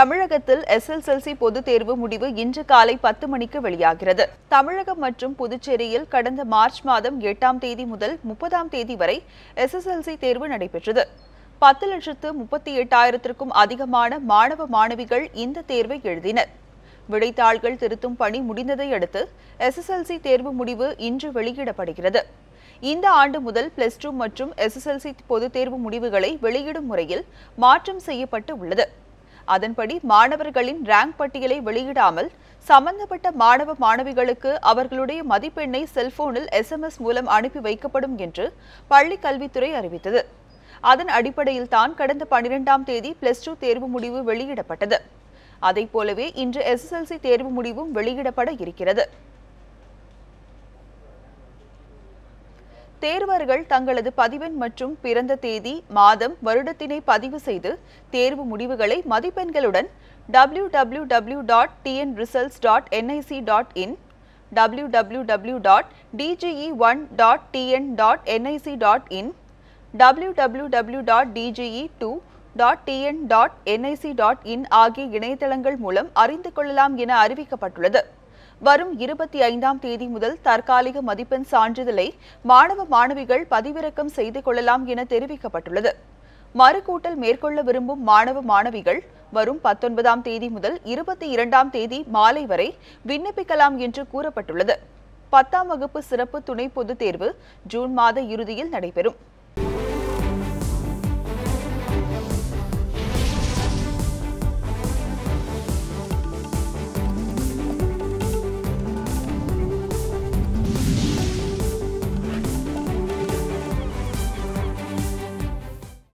தமிழகத்தில் எஸ்எல்எல்சி பொதுத் தேர்வு முடிவு இன்று காலை பத்து மணிக்கு வெளியாகிறது. தமிழகம் மற்றும் புதுச்சேரியில் கடந்த மார்ச் மாதம் எட்டாம் தேதி முதல் முப்பதாம் தேதி வரை எஸ்எஸ்எல்சி தேர்வு நடைபெற்றது. பத்து லட்சத்து முப்பத்தி எட்டாயிரத்திற்கும் அதிகமான மாணவ மாணவிகள் இந்த தேர்வை எழுதினர். விடைத்தாள்கள் திருத்தும் பணி முடிந்ததை அடுத்து எஸ்எஸ்எல்சி தேர்வு முடிவு இன்று வெளியிடப்படுகிறது. இந்த ஆண்டு முதல் பிளஸ் டூ மற்றும் எஸ்எஸ்எல்சி பொதுத் தேர்வு முடிவுகளை வெளியிடும் முறையில் மாற்றம் செய்யப்பட்டு உள்ளது. அதன்படி மாணவர்களின் ரேங்க் பட்டியலை வெளியிடாமல் சம்பந்தப்பட்ட மாணவ மாணவிகளுக்கு அவர்களுடைய மதிப்பெண்ணை செல்போனில் எஸ்எம்எஸ் மூலம் அனுப்பி வைக்கப்படும் என்று பள்ளிக் கல்வித்துறை அறிவித்தது. அதன் அடிப்படையில் தான் கடந்த பனிரெண்டாம் தேதி பிளஸ் டூ தேர்வு முடிவு வெளியிடப்பட்டது. அதைப் போலவே இன்று எஸ்எஸ்எல்சி தேர்வு முடிவும் வெளியிடப்பட இருக்கிறது. தேர்வர்கள் தங்களது பதிவெண் மற்றும் பிறந்த தேதி மாதம் வருடத்தினை பதிவு செய்து தேர்வு முடிவுகளை மதிப்பெண்களுடன் W W W dot TN results dot NIC dot in W W W dot DGE one dot TN dot NIC dot in W W W dot DGE two dot TN dot NIC dot in ஆகிய இணையதளங்கள் மூலம் அறிந்து கொள்ளலாம் என அறிவிக்கப்பட்டுள்ளது. வரும் இருபத்தி ஐந்தாம் தேதி முதல் தற்காலிக மதிப்பெண் சான்றிதழை மாணவ மாணவிகள் பதிவிறக்கம் செய்து கொள்ளலாம் என தெரிவிக்கப்பட்டுள்ளது. மறுகூட்டல் மேற்கொள்ள விரும்பும் மாணவ மாணவிகள் வரும் பத்தொன்பதாம் தேதி முதல் இருபத்தி இரண்டாம் தேதி மாலை வரை விண்ணப்பிக்கலாம் என்று கூறப்பட்டுள்ளது. பத்தாம் வகுப்பு சிறப்பு துணை பொதுத் தேர்வு ஜூன் மாத இறுதியில் நடைபெறும்.